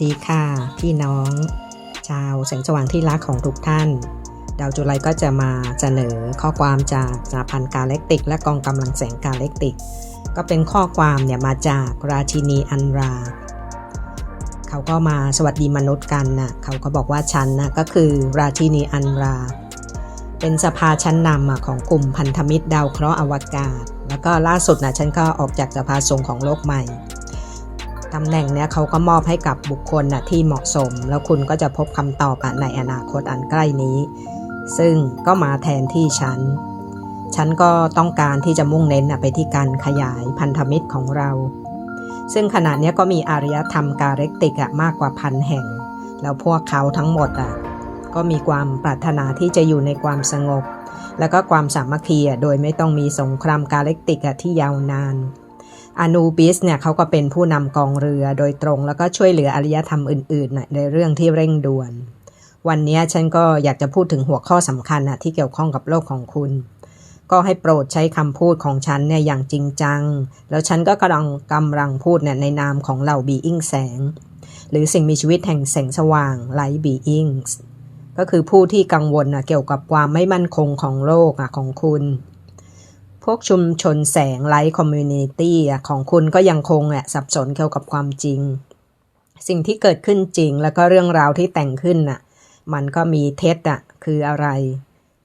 วัสดีค่ะ พี่น้อง ชาวแสงสว่างที่รักของทุกท่าน ดาวจุไลก็จะมาเสนอข้อความจากสหพันธ์กาเล็กติก และกองกำลังแสงกาเล็กติก ก็เป็นข้อความเนี่ยมาจากราชินีอันรา เขาก็มาสวัสดีมนุษย์กันนะเขาก็บอกว่าฉันนะก็คือราชินีอันรา เป็นสภาชั้นนำอของกลุ่มพันธมิตรดาวเคราะห์อวกาศ แล้วก็ล่าสุดนะฉันก็ออกจากสภาทรงของโลกใหม่ ตำแหน่งเนี้ยเขาก็มอบให้กับบุคคลนะที่เหมาะสม แล้วคุณก็จะพบคำตอบอในอนาคตอันใกล้นี้ ซึ่งก็มาแทนที่ฉัน ฉันก็ต้องการที่จะมุ่งเน้นน่ะไปที่การขยายพันธมิตรของเรา ซึ่งขณะเนี้ก็มีอารยธรรมกาเรกติกอะมากกว่าพันแห่ง แล้วพวกเขาทั้งหมดอะก็มีความปรารถนาที่จะอยู่ในความสงบ แล้วก็ความสามัคคีโดยไม่ต้องมีสงครามกาเรกติกอะที่ยาวนาน อนูบิสเนี่ยเขาก็เป็นผู้นำกองเรือโดยตรง แล้วก็ช่วยเหลืออารยธรรมอื่นๆ ในเรื่องที่เร่งด่วน วันนี้ฉันก็อยากจะพูดถึงหัวข้อสำคัญนะที่เกี่ยวข้องกับโลกของคุณ ก็ให้โปรดใช้คำพูดของฉันเนี่ยอย่างจริงจัง แล้วฉันก็กำลังกำลังพูดเนี่ยในนามของเหล่าบีอิงแสง หรือสิ่งมีชีวิตแห่งแสงสว่างไลท์บีอิงก็คือผู้ที่กังวลนะเกี่ยวกับความไม่มั่นคงของโลกอะของคุณ วกชุมชนแสงไลท์คอมมูนิตี้ของคุณก็ยังคงอะสับสนเกี่ยวกับความจริง สิ่งที่เกิดขึ้นจริงแล้วก็เรื่องราวที่แต่งขึ้นน่ะ มันก็มีเท็จอะคืออะไร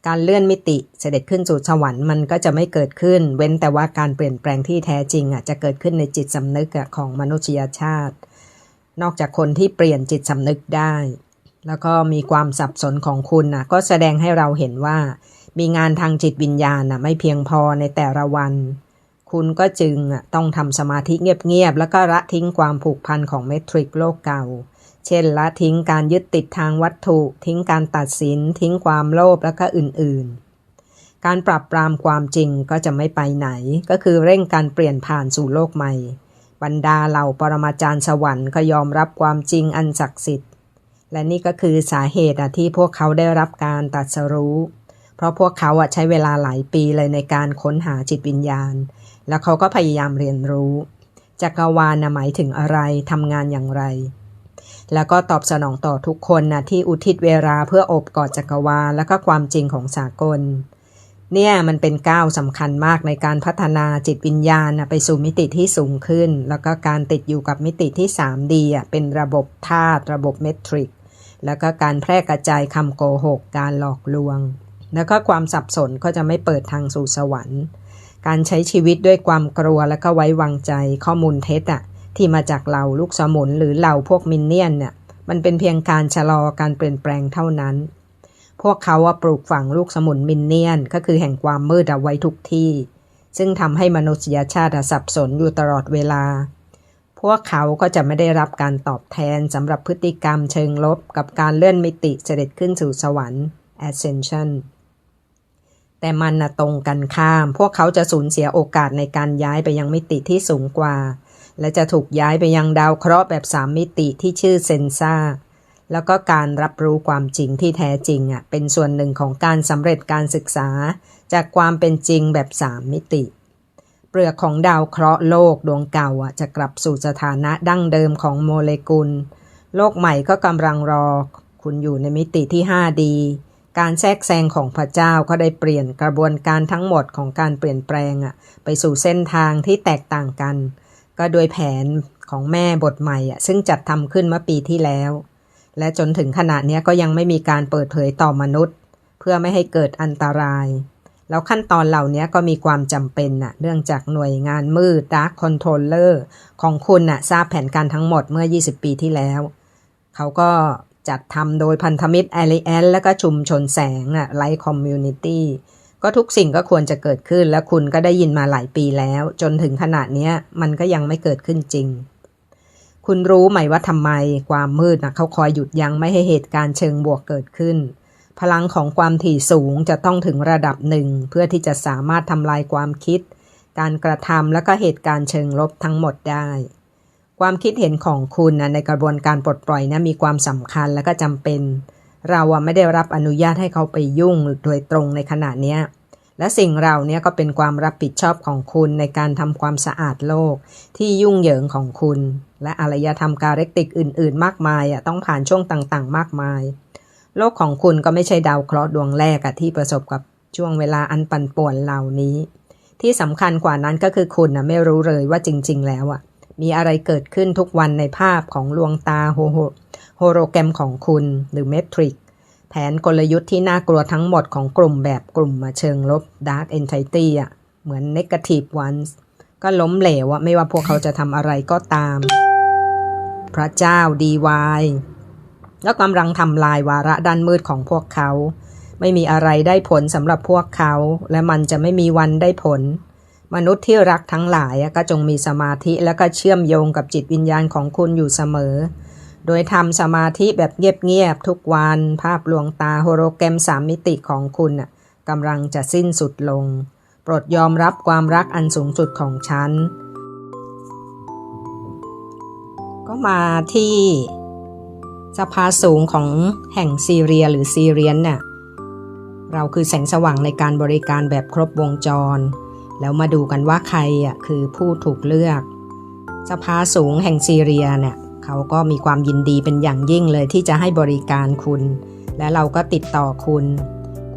การเลื่อนมิติเสด็จขึ้นสู่สวรรค์มันก็จะไม่เกิดขึ้น เว้นแต่ว่าการเปลี่ยนแปลงที่แท้จริงอะจะเกิดขึ้นในจิตสำนึกของมนุษยชาติ นอกจากคนที่เปลี่ยนจิตสำนึกได้ แล้วก็มีความสับสนของคุณนะก็แสดงให้เราเห็นว่า มีงานทางจิตวิญญาณนะไม่เพียงพอในแต่ละวัน คุณก็จึงต้องทำสมาธิเงียบๆ แล้วก็ละทิ้งความผูกพันของเมทริกโลกเก่า เช่นละทิ้งการยึดติดทางวัตถุ ทิ้งการตัดสิน ทิ้งความโลภแล้วก็อื่นๆ การปรับปรามความจริงก็จะไม่ไปไหน ก็คือเร่งการเปลี่ยนผ่านสู่โลกใหม่ บรรดาเหล่าปรมาจารย์สวรรค์ก็ยอมรับความจริงอันศักดิ์สิทธิ์และนี่ก็คือสาเหตุที่พวกเขาได้รับการตัดสรู้ เพราะพวกเขาใช้เวลาหลายปีเลยในการค้นหาจิตวิญญาณ แล้วเขาก็พยายามเรียนรู้ จักรวาลหมายถึงอะไรทำงานอย่างไร แล้วก็ตอบสนองต่อทุกคนนะที่อุทิศเวลาเพื่ออบกอดจักรวาลและก็ความจริงของสากล เนี่ยมันเป็นก้าวสำคัญมากในการพัฒนาจิตวิญญาณไปสู่มิติที่สูงขึ้น แล้วก็การติดอยู่กับมิติที่ 3D อะเป็นระบบธาตุระบบเมตริกแล้วก็การแพร่กระจายคำโกหก การหลอกลวง แล้วก็ความสับสนก็จะไม่เปิดทางสู่สวรรค์ การใช้ชีวิตด้วยความกลัวและก็ไว้วางใจข้อมูลเท็จอะที่มาจากเหล่าลูกสมุนหรือเหล่าพวกมินเนี่ยนเนี่ยมันเป็นเพียงการชะลอการเปลี่ยนแปลงเท่านั้น พวกเขาว่าปลูกฝังลูกสมุนมินเนี่ยนก็คือแห่งความมืดเอาไว้ทุกที่ ซึ่งทำให้มนุษยชาติสับสนอยู่ตลอดเวลา พวกเขาก็จะไม่ได้รับการตอบแทนสำหรับพฤติกรรมเชิงลบกับการเลื่อนมิติเสด็จขึ้นสู่สวรรค์ ascension แต่มันนะตรงกันข้าม พวกเขาจะสูญเสียโอกาสในการย้ายไปยังมิติที่สูงกว่า และจะถูกย้ายไปยังดาวเคราะห์แบบสามมิติที่ชื่อเซนซ่า แล้วก็การรับรู้ความจริงที่แท้จริงอะเป็นส่วนหนึ่งของการสำเร็จการศึกษา จากความเป็นจริงแบบสามมิติ เปลือกของดาวเคราะห์โลกดวงเก่าอะจะกลับสู่สถานะดั้งเดิมของโมเลกุล โลกใหม่ก็กำลังรอ คุณอยู่ในมิติที่ 5D การแทรกแซงของพระเจ้าก็ได้เปลี่ยนกระบวนการทั้งหมดของการเปลี่ยนแปลงอะไปสู่เส้นทางที่แตกต่างกัน ก็โดยแผนของแม่บทใหม่อะซึ่งจัดทำขึ้นเมื่อปีที่แล้ว และจนถึงขณะนี้ก็ยังไม่มีการเปิดเผยต่อมนุษย์ เพื่อไม่ให้เกิดอันตราย แล้วขั้นตอนเหล่านี้ก็มีความจำเป็นน่ะเนื่องจากหน่วยงานมืด Dark Controller ของคุณน่ะทราบแผนการทั้งหมดเมื่อ 20 ปีที่แล้ว เขาก็ จัดทำโดยพันธมิตร a l ล a n และก็ชุมชนแสงอะไลท์คอมมูนิตี้ก็ทุกสิ่งก็ควรจะเกิดขึ้นและคุณก็ได้ยินมาหลายปีแล้ว จนถึงขนาดนี้มันก็ยังไม่เกิดขึ้นจริง คุณรู้ไหมว่าทำไมความมืดนะเขาคอยหยุดยั้งไม่ให้เหตุการณ์เชิงบวกเกิดขึ้น พลังของความถี่สูงจะต้องถึงระดับหนึ่ง เพื่อที่จะสามารถทำลายความคิด การกระทำและก็เหตุการณ์เชิงลบทั้งหมดได้ ความคิดเห็นของคุณนะในกระบวนการปลดปล่อยนะมีความสำคัญและก็จำเป็น เราไม่ได้รับอนุญาตให้เขาไปยุ่งโดยตรงในขณะนี้และสิ่งเราเนี้ยก็เป็นความรับผิดชอบของคุณในการทำความสะอาดโลก ที่ยุ่งเหยิงของคุณ และอารยธรรมกาเล็กติกอื่น ๆ มากมายอะต้องผ่านช่วงต่างๆ มากมาย โลกของคุณก็ไม่ใช่ดาวเคราะห์ดวงแรกอะที่ประสบกับช่วงเวลาอันปั่นป่วนเหล่านี้ ที่สำคัญกว่านั้นก็คือคุณนะไม่รู้เลยว่าจริง ๆ แล้วอะ มีอะไรเกิดขึ้นทุกวันในภาพของลวงตาโฮโฮโฮโรแกรมของคุณหรือเมทริกแผนกลยุทธ์ที่น่ากลัวทั้งหมดของกลุ่มแบบกลุ่มมาเชิงลบ Dark Entity อะเหมือน Negative Ones ก็ล้มเหลวอะไม่ว่าพวกเขาจะทำอะไรก็ตาม พระเจ้าดีวายแล้วกำลังทำลายวาระด้านมืดของพวกเขา ไม่มีอะไรได้ผลสำหรับพวกเขา และมันจะไม่มีวันได้ผล มนุษย์ที่รักทั้งหลายก็จงมีสมาธิและก็เชื่อมโยงกับจิตวิญญาณของคุณอยู่เสมอ โดยทำสมาธิแบบเงียบๆทุกวันภาพลวงตาโฮโลแกรมสามมิติของคุณกำลังจะสิ้นสุดลง โปรดยอมรับความรักอันสูงสุดของฉัน ก็มาที่สภาสูงของแห่งซีเรียหรือซีเรียนเนี่ยเราคือแสงสว่างในการบริการแบบครบวงจร แล้วมาดูกันว่าใครอะคือผู้ถูกเลือกสภาสูงแห่งซีเรียเนี่ยเขาก็มีความยินดีเป็นอย่างยิ่งเลยที่จะให้บริการคุณ และเราก็ติดต่อคุณ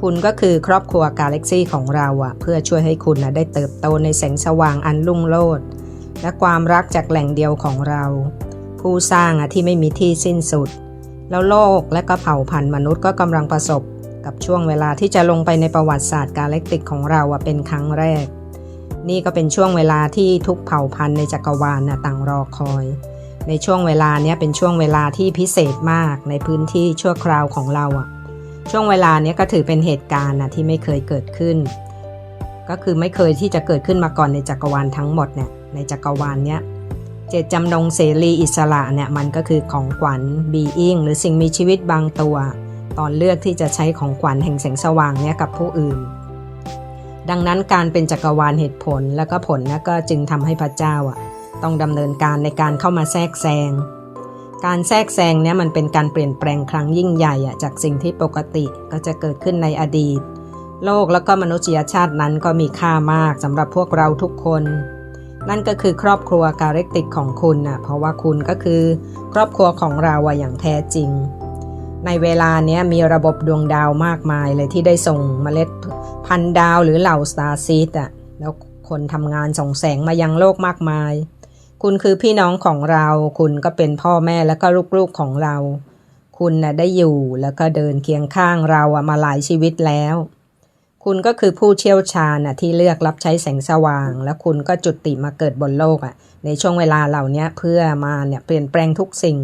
คุณก็คือครอบครัวกาแล็กซี่ของเราอะเพื่อช่วยให้คุณนะได้เติบโตในแสงสว่างอันรุ่งโรจน์และความรักจากแหล่งเดียวของเรา ผู้สร้างอะที่ไม่มีที่สิ้นสุด แล้วโลกและก็เผ่าพันธุ์มนุษย์ก็กำลังประสบ กับช่วงเวลาที่จะลงไปในประวัติศาสตร์กาแล็กติกของเราเป็นครั้งแรก นี่ก็เป็นช่วงเวลาที่ทุกเผ่าพันธุ์ในจักรวาลนะต่างรอคอย ในช่วงเวลานี้เป็นช่วงเวลาที่พิเศษมากในพื้นที่ชั่วคราวของเราอะช่วงเวลานี้ก็ถือเป็นเหตุการณ์นะที่ไม่เคยเกิดขึ้น ก็คือไม่เคยที่จะเกิดขึ้นมาก่อนในจักรวาลทั้งหมดเนี่ยในจักรวาลเนี้ยเจตจำนงเสรีอิสระเนี่ยมันก็คือของขวัญบีอิงหรือสิ่งมีชีวิตบางตัว ตอนเลือกที่จะใช้ของขวัญแห่งแสงสว่างเนี่ยกับผู้อื่น ดังนั้นการเป็นจักรวาลเหตุผลและก็ผลนะก็จึงทำให้พระเจ้าอะต้องดำเนินการในการเข้ามาแทรกแซง การแทรกแซงเนี่ยมันเป็นการเปลี่ยนแปลงครั้งยิ่งใหญ่อะจากสิ่งที่ปกติก็จะเกิดขึ้นในอดีต โลกแล้วก็มนุษยชาตินั้นก็มีค่ามากสำหรับพวกเราทุกคน นั่นก็คือครอบครัวกาเล็กติกของคุณนะเพราะว่าคุณก็คือ ครอบครัวของเราอย่างแท้จริง ในเวลานี้มีระบบดวงดาวมากมายเลยที่ได้ส่งเมล็ดพันดาวหรือเหล่าสตาร์ซีดอะแล้วคนทำงานส่งแสงมายังโลกมากมาย คุณคือพี่น้องของเรา คุณก็เป็นพ่อแม่แล้วก็ลูกๆของเรา คุณนะ่ะได้อยู่แล้วก็เดินเคียงข้างเราอะมาหลายชีวิตแล้ว คุณก็คือผู้เชี่ยวชาญนะที่เลือกรับใช้แสงสว่าง แล้วคุณก็จุดติมาเกิดบนโลกอะในช่วงเวลาเหล่านี้เพื่อมาเนี่ยเปลี่ยนแปลงทุกสิ่ง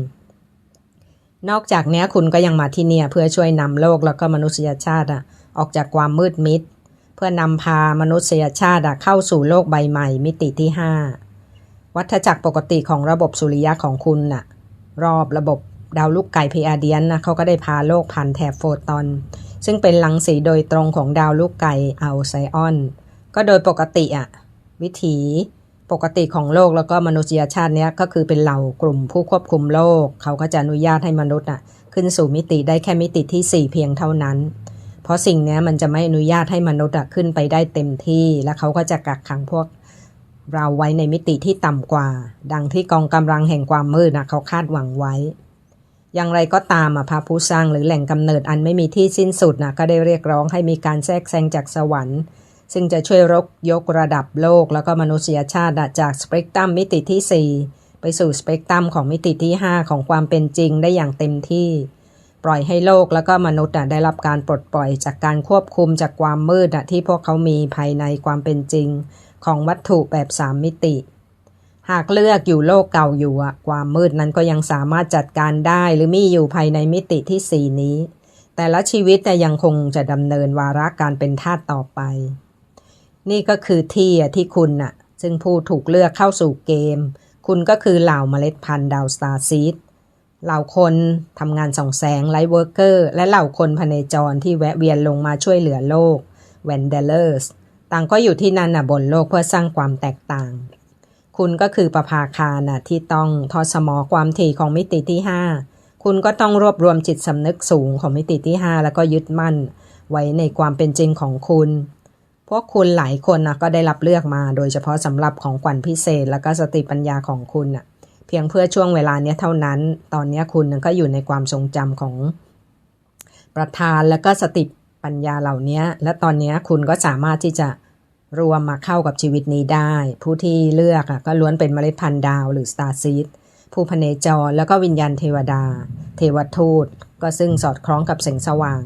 นอกจากนี้คุณก็ยังมาที่เนี่ย เพื่อช่วยนำโลกแล้วก็มนุษยชาติอะออกจากความมืดมิด เพื่อนำพามนุษยชาติเข้าสู่โลกใบใหม่ มิติที่ 5 วัฏจักรปกติของระบบสุริยะของคุณน่ะ รอบระบบดาวลูกไก่เพอาเดียนนะเขาก็ได้พาโลกผ่านแถบโฟตอน ซึ่งเป็นรังสีโดยตรงของดาวลูกไก่อัลไซออน ก็โดยปกติอะวิถี ปกติของโลกแล้วก็มนุษยชาติเนี้ยก็คือเป็นเหล่ากลุ่มผู้ควบคุมโลก เขาก็จะอนุญาตให้มนุษย์อะขึ้นสู่มิติได้แค่มิติที่ 4 เพียงเท่านั้น เพราะสิ่งนี้มันจะไม่อนุญาตให้มนุษย์ขึ้นไปได้เต็มที่ และเขาก็จะกักขังพวกเราไว้ในมิติที่ต่ำกว่า ดังที่กองกำลังแห่งความมืดนะเขาคาดหวังไว้ อย่างไรก็ตามอะพระผู้สร้างหรือแหล่งกำเนิดอันไม่มีที่สิ้นสุดนะก็ได้เรียกร้องให้มีการแทรกแซงจากสวรรค์ ซึ่งจะช่วยรกยกระดับโลกแล้วก็มนุษยชาติจากสเปกตรัมมิติที่ 4 ไปสู่สเปกตรัมของมิติที่ 5 ของความเป็นจริงได้อย่างเต็มที่ ปล่อยให้โลกแล้วก็มนุษย์ได้รับการปลดปล่อยจากการควบคุมจากความมืดที่พวกเขามีภายในความเป็นจริง ของวัตถุแบบ3มิติ หากเลือกอยู่โลกเก่าอยู่ความมืดนั้นก็ยังสามารถจัดการได้หรือมีอยู่ภายในมิติที่สี่นี้ แต่ละชีวิตแต่ยังคงจะดำเนินวาระการเป็นทาสต่อไป นี่ก็คือที่ที่คุณน่ะ ซึ่งผู้ถูกเลือกเข้าสู่เกม คุณก็คือเหล่าเมล็ดพันธุ์ดาวสตาร์ซีดเหล่าคนทำงานส่องแสงไลท์เวิร์กเกอร์ และเหล่าคนพเนจรที่แวะเวียนลงมาช่วยเหลือโลกแวนเดลเลอร์สต่างก็อยู่ที่นั่นน่ะบนโลกเพื่อสร้างความแตกต่าง คุณก็คือประภาคารนะที่ต้องทอสมอความถี่ของมิติที่ 5 คุณก็ต้องรวบรวมจิตสำนึกสูงของมิติที่ 5 แล้วก็ยึดมั่น ไว้ในความเป็นจริงของคุณ พวกคุณหลายคนนะก็ได้รับเลือกมา โดยเฉพาะสำหรับของขวัญพิเศษ แล้วก็สติปัญญาของคุณนะเพียงเพื่อช่วงเวลาเนี้ยเท่านั้น ตอนนี้คุณก็อยู่ในความทรงจำของประธานแล้วก็สติปัญญาเหล่านี้ และตอนนี้คุณก็สามารถที่จะรวมมาเข้ากับชีวิตนี้ได้ ผู้ที่เลือกอะก็ล้วนเป็นเมล็ดพันธุ์ดาวหรือสตาร์ซีดผู้พเนจรแล้วก็วิญญาณเทวดา เทวทูต ก็ซึ่งสอดคล้องกับแสงสว่าง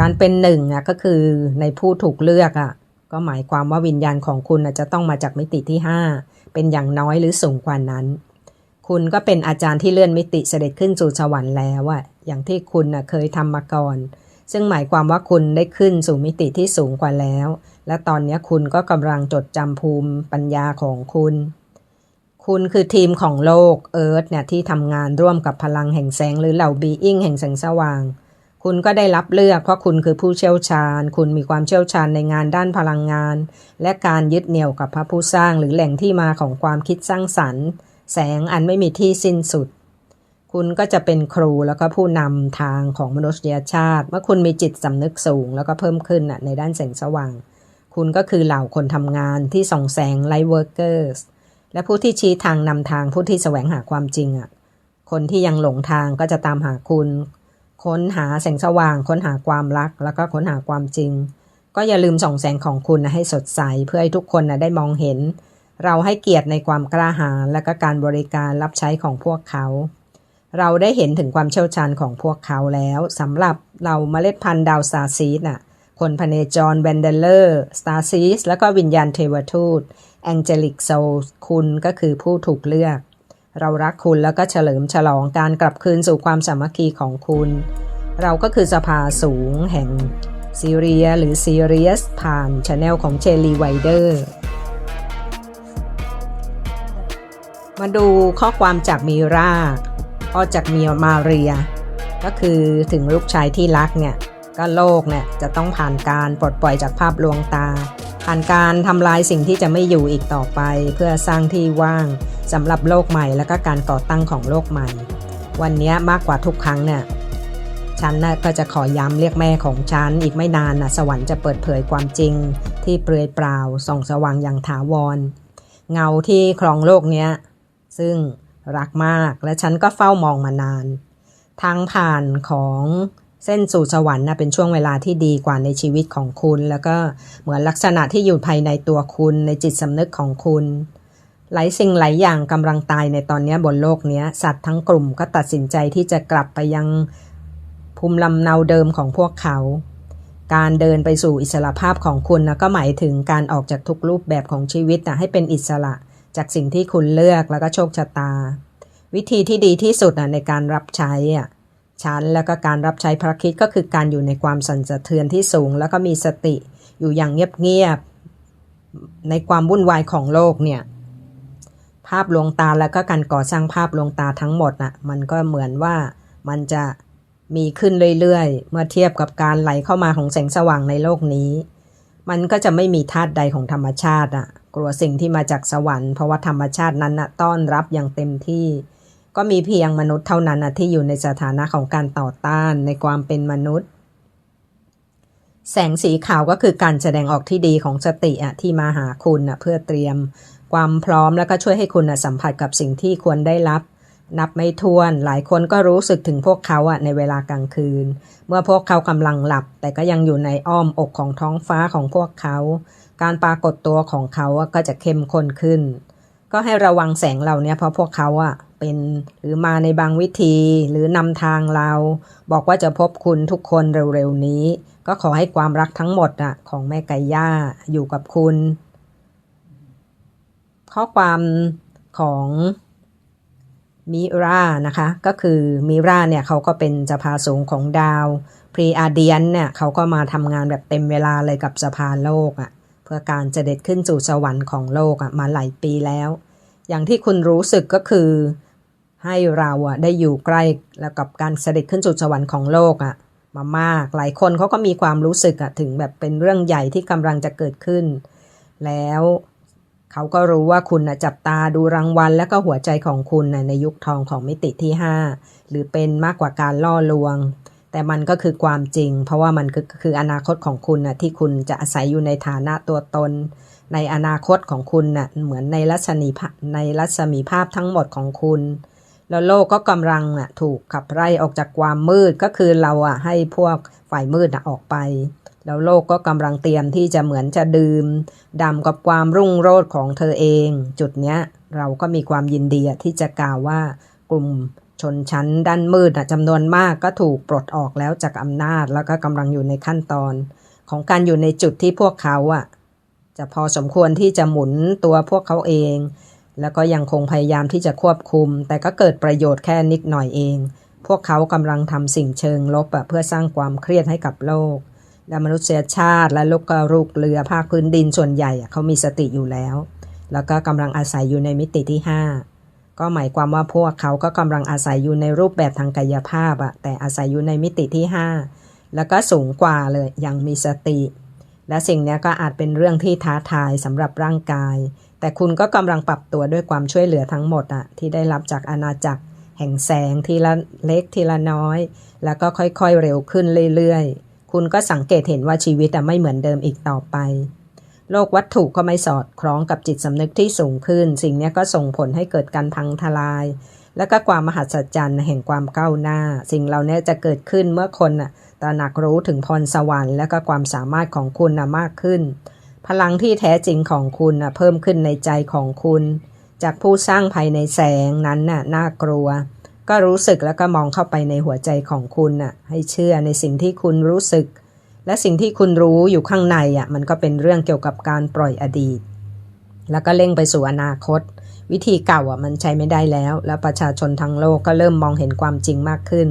การเป็นหนึ่งอะก็คือในผู้ถูกเลือกอะก็หมายความว่าวิญญาณของคุณจะต้องมาจากมิติที่ 5 เป็นอย่างน้อยหรือสูงกว่านั้น คุณก็เป็นอาจารย์ที่เลื่อนมิติเสด็จขึ้นสู่สวรรค์แล้วอะอย่างที่คุณเคยทำมาก่อน ซึ่งหมายความว่าคุณได้ขึ้นสู่มิติที่สูงกว่าแล้ว และตอนนี้คุณก็กำลังจดจำภูมิปัญญาของคุณ คุณคือทีมของโลกเอิร์ธเนี่ยที่ทำงานร่วมกับพลังแห่งแสงหรือเหล่าบีอิงแห่งแสงสว่าง คุณก็ได้รับเลือกเพราะคุณคือผู้เชี่ยวชาญ คุณมีความเชี่ยวชาญในงานด้านพลังงาน และการยึดเหนี่ยวกับพระผู้สร้างหรือแหล่งที่มาของความคิดสร้างสรรค์ แสงอันไม่มีที่สิ้นสุด คุณก็จะเป็นครูแล้วก็ผู้นำทางของมนุษยชาติ เมื่อคุณมีจิตสำนึกสูง แล้วก็เพิ่มขึ้นน่ะในด้านแสงสว่าง คุณก็คือเหล่าคนทำงานที่ส่องแสง light workers และผู้ที่ชี้ทางนำทางผู้ที่แสวงหาความจริงอะคนที่ยังหลงทางก็จะตามหาคุณ ค้นหาแสงสว่าง ค้นหาความรัก แล้วก็ค้นหาความจริง ก็อย่าลืมส่องแสงของคุณนะให้สดใส เพื่อให้ทุกคนนะได้มองเห็น เราให้เกียรติในความกล้าหาญและก็การบริการรับใช้ของพวกเขา เราได้เห็นถึงความเชี่ยวชาญของพวกเขาแล้วสำหรับเราเมล็ดพันธุ์ดาวสตาร์ซีดน่ะคนพเนจรแวนเดเลอร์ สตาร์ซีส แล้วก็วิญญาณเทวทูต แองเจลิกโซคุณก็คือผู้ถูกเลือก เรารักคุณแล้วก็เฉลิมฉลองการกลับคืนสู่ความสามัคคีของคุณ เราก็คือสภาสูงแห่งซีเรียหรือซีเรียสผ่านช anel ของเจลีไวเดอร์มาดูข้อความจากมีราก็จากมีมาเรีย ก็คือถึงลูกชายที่รักเนี่ย ก็โลกเนี่ยจะต้องผ่านการปลดปล่อยจากภาพลวงตา ผ่านการทำลายสิ่งที่จะไม่อยู่อีกต่อไป เพื่อสร้างที่ว่าง สำหรับโลกใหม่และก็การก่อตั้งของโลกใหม่ วันนี้มากกว่าทุกครั้งเนี่ยฉันนะก็จะขอย้ำเรียกแม่ของฉัน อีกไม่นานนะสวรรค์จะเปิดเผยความจริง ที่เปลือยเปล่าส่องสว่างอย่างถาวร เงาที่ครองโลกเนี้ย ซึ่งรักมากและฉันก็เฝ้ามองมานาน ทางผ่านของเส้นสู่สวรรค์นะเป็นช่วงเวลาที่ดีกว่าในชีวิตของคุณ แล้วก็เหมือนลักษณะที่อยู่ภายในตัวคุณในจิตสำนึกของคุณ หลายสิ่งหลายอย่างกำลังตายในตอนนี้บนโลกนี้สัตว์ทั้งกลุ่มก็ตัดสินใจที่จะกลับไปยังภูมิลำเนาเดิมของพวกเขา การเดินไปสู่อิสระภาพของคุณนะก็หมายถึงการออกจากทุกรูปแบบของชีวิตนะให้เป็นอิสระจากสิ่งที่คุณเลือกแล้วก็โชคชะตา วิธีที่ดีที่สุดนะในการรับใช้อะชั้นแล้วก็การรับใช้พระคิดก็คือการอยู่ในความสั่นสะเทือนที่สูง แล้วก็มีสติอยู่อย่างเงียบๆในความวุ่นวายของโลกเนี่ย ภาพลวงตาแล้วก็การก่อสร้างภาพลวงตาทั้งหมดน่ะมันก็เหมือนว่ามันจะมีขึ้นเรื่อยๆ เมื่อเทียบกับการไหลเข้ามาของแสงสว่างในโลกนี้ มันก็จะไม่มีธาตุใดของธรรมชาติอะ กลัวสิ่งที่มาจากสวรรค์เพราะว่าธรรมชาตินั้นน่ะต้อนรับอย่างเต็มที่ ก็มีเพียงมนุษย์เท่านั้นน่ะที่อยู่ในสถานะของการต่อต้านในความเป็นมนุษย์ แสงสีขาวก็คือการแสดงออกที่ดีของสติอะที่มาหาคุณอะเพื่อเตรียม ความพร้อมแล้วก็ช่วยให้คุณอะสัมผัสกับสิ่งที่ควรได้รับ นับไม่ถ้วน หลายคนก็รู้สึกถึงพวกเขาอะในเวลากลางคืน เมื่อพวกเขากำลังหลับ แต่ก็ยังอยู่ในอ้อมอกของท้องฟ้าของพวกเขา การปรากฏตัวของเขาอะก็จะเข้มข้นขึ้น ก็ให้ระวังแสงเหล่านี้เพราะพวกเขาอะเป็นหรือมาในบางวิธีหรือนำทางเรา บอกว่าจะพบคุณทุกคนเร็วๆนี้ ก็ขอให้ความรักทั้งหมดอะของแม่ไก่ย่าอยู่กับคุณ ข้อความของมิรานะคะ ก็คือมิราเนี่ยเขาก็เป็นสภาสูงของดาวพรีอาเดียนเนี่ยเขาก็มาทำงานแบบเต็มเวลาเลยกับสภาโลกอะ่ะเพื่อการจะเด็ดขึ้นสู่สวรรค์ของโลกอะ่ะมาหลายปีแล้ว อย่างที่คุณรู้สึกก็คือให้เราอะได้อยู่ใกล้แล้วกับการเสด็จขึ้นสู่สวรรค์ของโลกอะมามาก หลายคนเขาก็มีความรู้สึกอะถึงแบบเป็นเรื่องใหญ่ที่กำลังจะเกิดขึ้น แล้ว เขาก็รู้ว่าคุณนะจับตาดูรางวัล และก็หัวใจของคุณนะในยุคทองของมิติที่ 5 หรือเป็นมากกว่าการล่อลวง แต่มันก็คือความจริง เพราะว่ามันคือคืออนาคตของคุณนะที่คุณจะอาศัยอยู่ในฐานะตัวตน ในอนาคตของคุณน่ะเหมือนในรัศมีภาในรัศมีภาพทั้งหมดของคุณ แล้วโลกก็กำลังอะถูกขับไล่ออกจากความมืดก็คือเราอะให้พวกฝ่ายมืดออกไป แล้วโลกก็กำลังเตรียมที่จะเหมือนจะดื่มดำกับความรุ่งโรจน์ของเธอเอง จุดเนี้ยเราก็มีความยินดีที่จะกล่าวว่ากลุ่มชนชั้นด้านมืดจำนวนมากก็ถูกปลดออกแล้วจากอำนาจแล้วก็กำลังอยู่ในขั้นตอน ของการอยู่ในจุดที่พวกเขาอะจะพอสมควรที่จะหมุนตัวพวกเขาเอง แล้วก็ยังคงพยายามที่จะควบคุม แต่ก็เกิดประโยชน์แค่นิดหน่อยเอง พวกเขากำลังทำสิ่งเชิงลบเพื่อสร้างความเครียดให้กับโลก และมนุษยชาติและลูกกระลูกเรือภาคพื้นดินส่วนใหญ่เขามีสติอยู่แล้ว แล้วก็กำลังอาศัยอยู่ในมิติที่ 5 ก็หมายความว่าพวกเขาก็กำลังอาศัยอยู่ในรูปแบบทางกายภาพอะแต่อาศัยอยู่ในมิติที่ 5 แล้วก็สูงกว่าเลยยังมีสติ และสิ่งนี้ก็อาจเป็นเรื่องที่ท้าทายสำหรับร่างกาย แต่คุณก็กำลังปรับตัวด้วยความช่วยเหลือทั้งหมดอะที่ได้รับจากอาณาจักร แห่งแสงทีละเล็กทีละน้อย แล้วก็ค่อยๆเร็วขึ้นเรื่อยๆ คุณก็สังเกตเห็นว่าชีวิตอะไม่เหมือนเดิมอีกต่อไป โลกวัตถุก็ไม่สอดคล้องกับจิตสำนึกที่สูงขึ้น สิ่งนี้ก็ส่งผลให้เกิดการพังทลาย และก็ความมหัศจรรย์แห่งความก้าวหน้า สิ่งเหล่านี้จะเกิดขึ้นเมื่อคนน่ะตระหนักรู้ถึงพรสวรรค์ และก็ความสามารถของคุณมากขึ้น พลังที่แท้จริงของคุณนะเพิ่มขึ้นในใจของคุณ จากผู้สร้างภายในแสงนั้นน่ะน่ากลัว ก็รู้สึกแล้วก็มองเข้าไปในหัวใจของคุณน่ะ ให้เชื่อในสิ่งที่คุณรู้สึก และสิ่งที่คุณรู้อยู่ข้างในอะมันก็เป็นเรื่องเกี่ยวกับการปล่อยอดีต แล้วก็เร่งไปสู่อนาคต วิธีเก่าอะมันใช้ไม่ได้แล้ว แล้วประชาชนทั้งโลกก็เริ่มมองเห็นความจริงมากขึ้น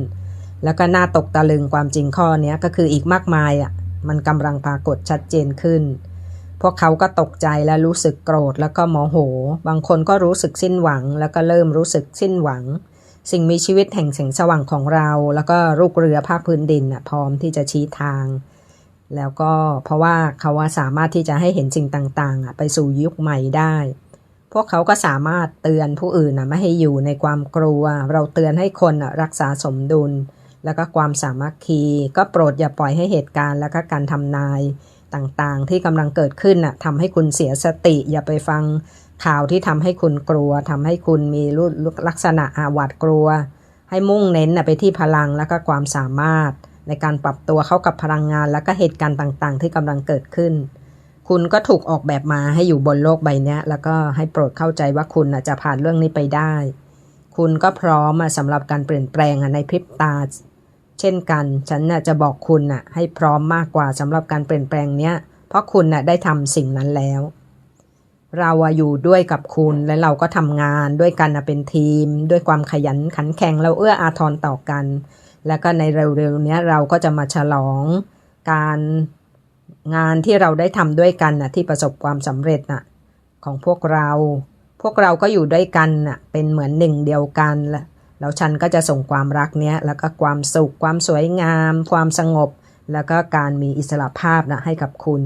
แล้วก็น่าตกตะลึงความจริงข้อนี้ก็คืออีกมากมายอะมันกำลังปรากฏชัดเจนขึ้น พวกเขาก็ตกใจและรู้สึกโกรธแล้วก็โมโห บางคนก็รู้สึกสิ้นหวัง แล้วก็เริ่มรู้สึกสิ้นหวัง สิ่งมีชีวิตแห่งแสงสว่างของเรา แล้วก็ลูกเรือภาคพื้นดินน่ะพร้อมที่จะชี้ทาง แล้วก็เพราะว่าเขาว่าสามารถที่จะให้เห็นสิ่งต่างๆอะไปสู่ยุคใหม่ได้ พวกเขาก็สามารถเตือนผู้อื่นน่ะไม่ให้อยู่ในความกลัว เราเตือนให้คนน่ะรักษาสมดุล แล้วก็ความสามัคคี ก็โปรดอย่าปล่อยให้เหตุการณ์ แล้วก็การทำนาย ต่างๆ ที่กำลังเกิดขึ้นน่ะทำให้คุณเสียสติ อย่าไปฟังข่าวที่ทำให้คุณกลัวทำให้คุณมีรูลักษณะอาวาดกลัว ให้มุ่งเน้นน่ะไปที่พลังแล้วก็ความสามารถ ในการปรับตัวเข้ากับพลังงาน แล้วก็เหตุการณ์ต่างๆ ที่กำลังเกิดขึ้น คุณก็ถูกออกแบบมาให้อยู่บนโลกใบนี้แล้วก็ให้โปรดเข้าใจว่าคุณน่ะจะผ่านเรื่องนี้ไปได้ คุณก็พร้อมสำหรับการเปลี่ยนแปลงในพริบตา เช่นกัน ฉันน่ะจะบอกคุณน่ะให้พร้อมมากกว่าสำหรับการเปลี่ยนแปลงเนี้ย เพราะคุณน่ะได้ทำสิ่งนั้นแล้ว เราอยู่ด้วยกับคุณและเราก็ทำงานด้วยกันเป็นทีม ด้วยความขยันขันแข็งเราเอื้ออาทรต่อกัน แล้วก็ในเร็วๆนี้เราก็จะมาฉลองการงานที่เราได้ทำด้วยกันน่ะที่ประสบความสำเร็จน่ะของพวกเรา พวกเราก็อยู่ด้วยกันน่ะเป็นเหมือนหนึ่งเดียวกัน แล้วฉันก็จะส่งความรักเนี้ยแล้วก็ความสุข ความสวยงาม ความสงบ แล้วก็การมีอิสระภาพนะให้กับคุณ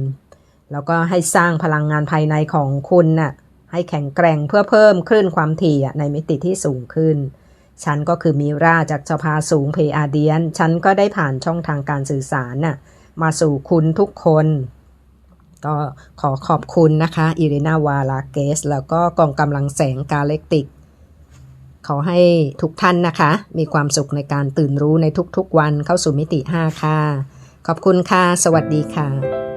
แล้วก็ให้สร้างพลังงานภายในของคุณน่ะให้แข็งแกร่งเพื่อเพิ่มคลื่นความถี่ในมิติที่สูงขึ้น ฉันก็คือมีราจากสภาสูงเพอาเดียน ฉันก็ได้ผ่านช่องทางการสื่อสารน่ะมาสู่คุณทุกคน ก็ขอขอบคุณนะคะ อิรินาวาลาเกส แล้วก็กองกำลังแสงกาเล็กติก ขอให้ทุกท่านนะคะ มีความสุขในการตื่นรู้ในทุกๆวันเข้าสู่มิติ 5 ค่ะ ขอบคุณค่ะ สวัสดีค่ะ